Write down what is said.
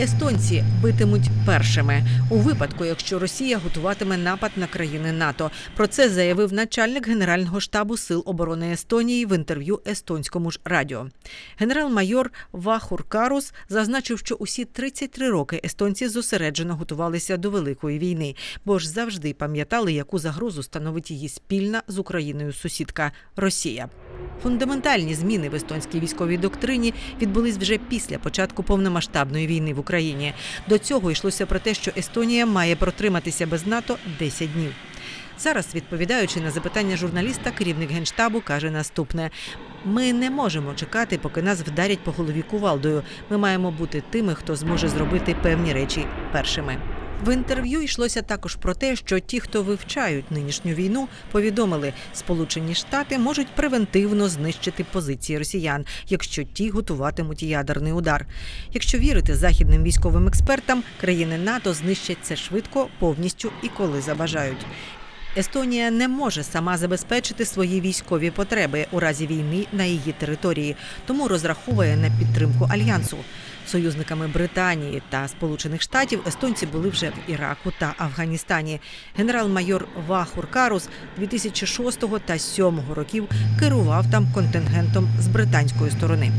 Естонці битимуть першими у випадку, якщо Росія готуватиме напад на країни НАТО. Про це заявив начальник Генерального штабу сил оборони Естонії в інтерв'ю естонському ж радіо. Генерал-майор Вахур Карус зазначив, що усі 33 роки естонці зосереджено готувалися до великої війни, бо ж завжди пам'ятали, яку загрозу становить її спільна з Україною сусідка Росія. Фундаментальні зміни в естонській військовій доктрині відбулись вже після початку повномасштабної війни в Україні. До цього йшлося про те, що Естонія має протриматися без НАТО 10 днів. Зараз, відповідаючи на запитання журналіста, керівник генштабу каже наступне: ми не можемо чекати, поки нас вдарять по голові кувалдою. Ми маємо бути тими, хто зможе зробити певні речі першими. В інтерв'ю йшлося також про те, що ті, хто вивчають нинішню війну, повідомили, Сполучені Штати можуть превентивно знищити позиції росіян, якщо ті готуватимуть ядерний удар. Якщо вірити західним військовим експертам, країни НАТО знищать це швидко, повністю і коли забажають. Естонія не може сама забезпечити свої військові потреби у разі війни на її території, тому розраховує на підтримку альянсу. Союзниками Британії та Сполучених Штатів естонці були вже в Іраку та Афганістані. Генерал-майор Вахур Карус 2006 та 2007 років керував там контингентом з британської сторони.